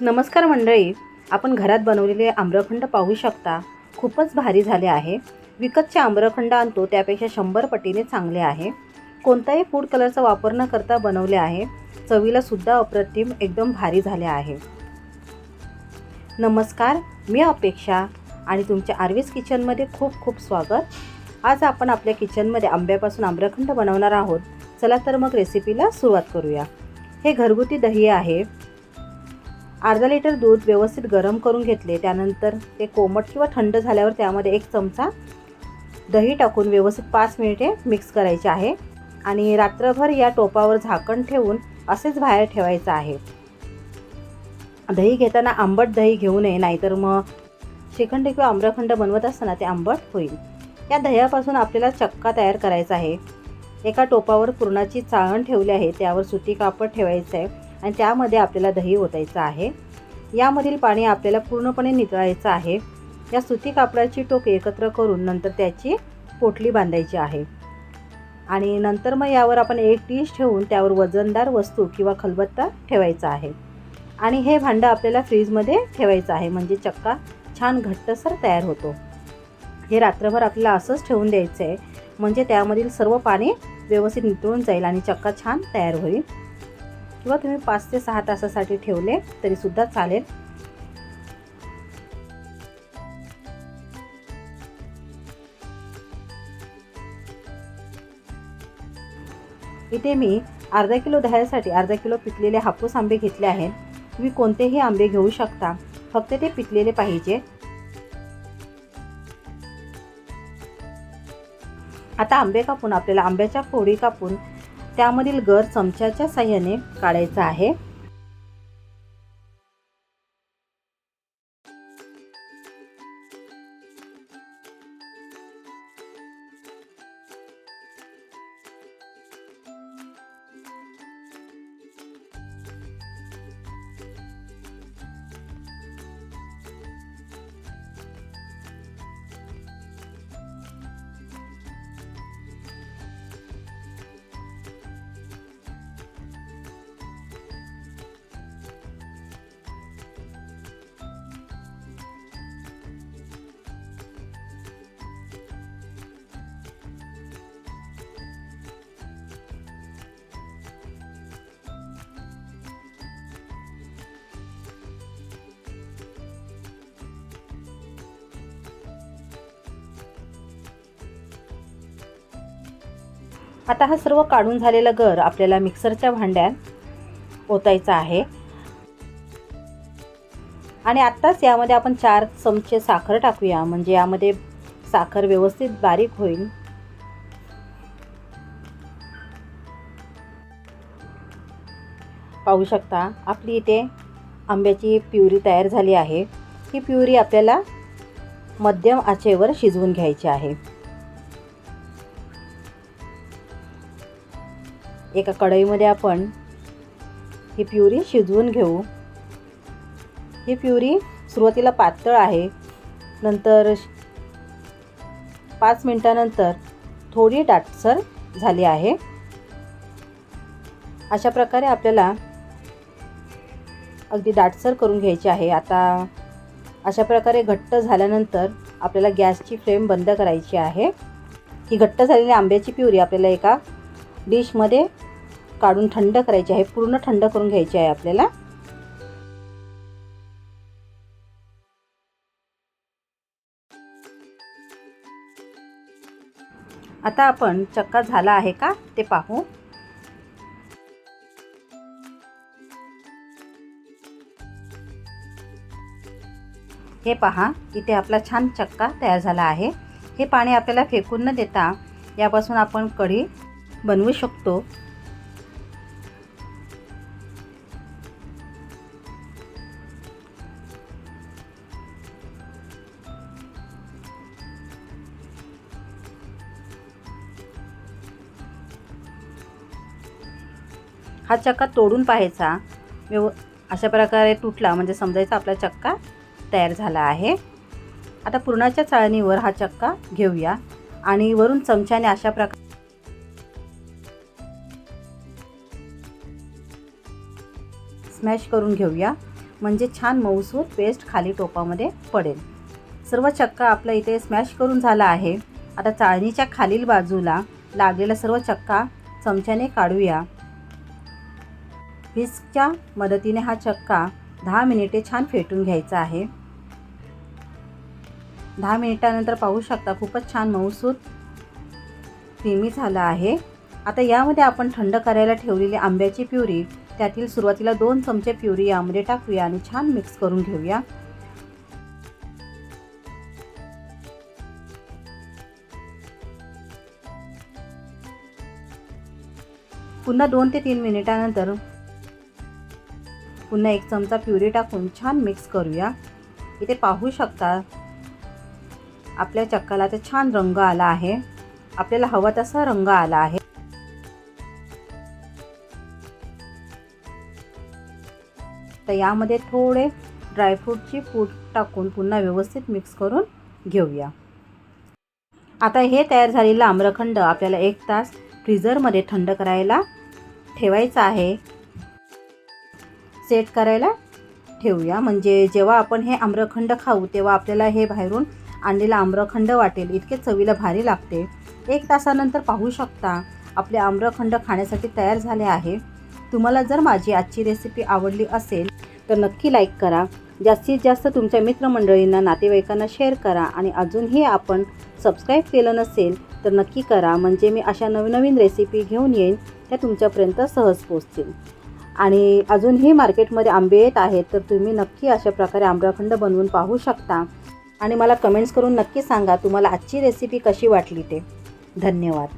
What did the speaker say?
नमस्कार मंडळी. आपण घरात बनवलेले आम्रखंड पाहू शकता. खूपच भारी झाले आहे. विकतचे आम्रखंड आणतो त्यापेक्षा शंभर पटीने चांगले आहे. कोणताही फूड कलरचा वापर न करता बनवले आहे. चवीला सुद्धा अप्रतिम एकदम भारी झाले आहे. नमस्कार मी अपेक्षा आणि तुमच्या आर्वीस किचनमध्ये खूप खूप स्वागत. आज आपण आपल्या किचनमध्ये आंब्यापासून आम्रखंड बनवणार आहोत. चला तर मग रेसिपीला सुरुवात करूया. हे घरगुती दही आहे. अर्धा लिटर दूध व्यवस्थित गरम करून घेतले. त्यानंतर ते कोमट किंवा थंड झाल्यावर त्यामध्ये एक चमचा दही टाकून व्यवस्थित पाच मिनिटे मिक्स करायचे आहे. आणि रात्रभर या टोपावर झाकण ठेवून असेच बाहेर ठेवायचं आहे. दही घेताना आंबट दही घेऊ नये नाहीतर मग श्रीखंड किंवा आम्रखंड बनवत असताना ते आंबट होईल. या दह्यापासून आपल्याला चक्का तयार करायचा आहे. एका टोपावर पुरणाची चाळण ठेवली आहे. त्यावर सुती कापड ठेवायचं आहे आणि त्यामध्ये आपल्याला दही ओतायचं आहे. यामधील पाणी आपल्याला पूर्णपणे नितळायचं आहे. या सुती कापडाची टोके एकत्र करून नंतर त्याची पोटली बांधायची आहे. आणि नंतर मग यावर आपण एक डिश ठेवून त्यावर वजनदार वस्तू किंवा खलबत्ता ठेवायचा आहे. आणि हे भांडं आपल्याला फ्रीजमध्ये ठेवायचं आहे. म्हणजे चक्का छान घट्टसर तयार होतो. हे रात्रभर आपल्याला असंच ठेवून द्यायचं आहे म्हणजे त्यामधील सर्व पाणी व्यवस्थित नितळून जाईल आणि चक्का छान तयार होईल. किंवा तुम्ही पाच ते सहा तासासाठी ठेवले तरीसुद्धा चालेल. इथे मी अर्धा किलो दह्यासाठी अर्धा किलो पिकलेले हापूस आंबे घेतले आहेत. तुम्ही कोणतेही आंबे घेऊ शकता. फक्त ते पिकलेले पाहिजे. आता आंबे कापून आपल्याला आंब्याच्या फोडी कापून त्यामधील गर चमच्याच्या साह्याने काढायचा आहे. आता हा सर्व काढून झालेला गर आपल्याला मिक्सरच्या भांड्यात ओतायचा आहे. आणि आत्ताच यामध्ये आपण चार चमचे साखर टाकूया. म्हणजे यामध्ये साखर व्यवस्थित बारीक होईल. पाहू शकता आपली इथे आंब्याची प्युरी तयार झाली आहे. ही प्युरी आपल्याला मध्यम आचेवर शिजवून घ्यायची आहे. एका कढईमध्ये आपण ही प्युरी शिजवून घेऊ. ही प्युरी सुरुवातीला पातळ आहे. नंतर पाच मिनटानंतर थोडी दाटसर झाली आहे. अशा प्रकारे आपल्याला अगदी दाटसर करून घ्यायची आहे. आता अशा प्रकारे घट्ट झाल्यानंतर आपल्याला गॅसची फ्लेम बंद करायची आहे. ही घट्ट झालेली आंब्याची प्युरी आपल्याला एका डिशमध्ये काढून थंड करायची आहे पूर्ण थंड करून घ्यायची आहे आपल्याला. आता आपण चक्का झाला आहे का ते पाहू. हे पहा इथे आपला छान चक्का तयार झाला आहे. हे पाणी आपल्याला फेकून न देता यापासून आपण कढी बनवू शकतो. हा चक्का तोडून पाहायचा. व्यव अशा प्रकारे तुटला म्हणजे समजायचा आपला चक्का तयार झाला आहे. आता पुरणाच्या चाळणीवर हा चक्का घेऊया. आणि वरून चमच्याने अशा प्रकार स्मॅश करून घेऊया. म्हणजे छान मऊसूर पेस्ट खाली टोपामध्ये पडेल. सर्व चक्का आपला इथे स्मॅश करून झाला आहे. आता चाळणीच्या खालील बाजूला लागलेला सर्व चक्का चमच्याने काढूया. व्हिस्कच्या मदतीने हा चक्का दहा मिनिटे छान फेटून घ्यायचा आहे. दहा मिनिटानंतर पाहू शकता खूपच छान मऊसूत क्रीमी झाला आहे. आता यामध्ये आपण थंड करायला ठेवलेली आंब्याची प्युरी त्यातील सुरुवातीला दोन चमचे प्युरी यामध्ये टाकूया आणि छान मिक्स करून घेऊया. पुन्हा दोन ते तीन मिनिटानंतर पुन्हा एक चमचा प्युरी टाकून छान मिक्स करूया. इथे पाहू शकता आपल्या चक्काला तर छान रंग आला आहे. आपल्याला हवा तसा रंग आला आहे. तर यामध्ये थोडे ड्रायफ्रूटची पूड टाकून पुन्हा व्यवस्थित मिक्स करून घेऊया. आता हे तयार झालेलं आम्रखंड आपल्याला एक तास फ्रीझरमध्ये थंड करायला ठेवायचं आहे. सेट करायला ठेवूया. म्हणजे जेव्हा आपण हे आम्रखंड खाऊ तेव्हा आपल्याला हे बाहेरून आणलेलं आम्रखंड वाटेल. इतके चवीला भारी लागते. एक तासानंतर पाहू शकता आपले आम्रखंड खाण्यासाठी तयार झाले आहे. तुम्हाला जर माझी आजची रेसिपी आवडली असेल तर नक्की लाईक करा. जास्तीत जास्त तुमच्या मित्रमंडळींना नातेवाईकांना शेअर करा आणि अजूनही आपण सबस्क्राईब केलं नसेल तर नक्की करा. म्हणजे मी अशा नवनवीन रेसिपी घेऊन येईन त्या तुमच्यापर्यंत सहज पोचतील आणि अजूनही मार्केटमध्ये आंबे येत आहेत तर तुम्ही नक्की अशा प्रकारे आंबळखंड बनवून पाहू शकता. आणि मला कमेंट्स करून नक्की सांगा तुम्हाला आजची रेसिपी कशी वाटली ते. धन्यवाद.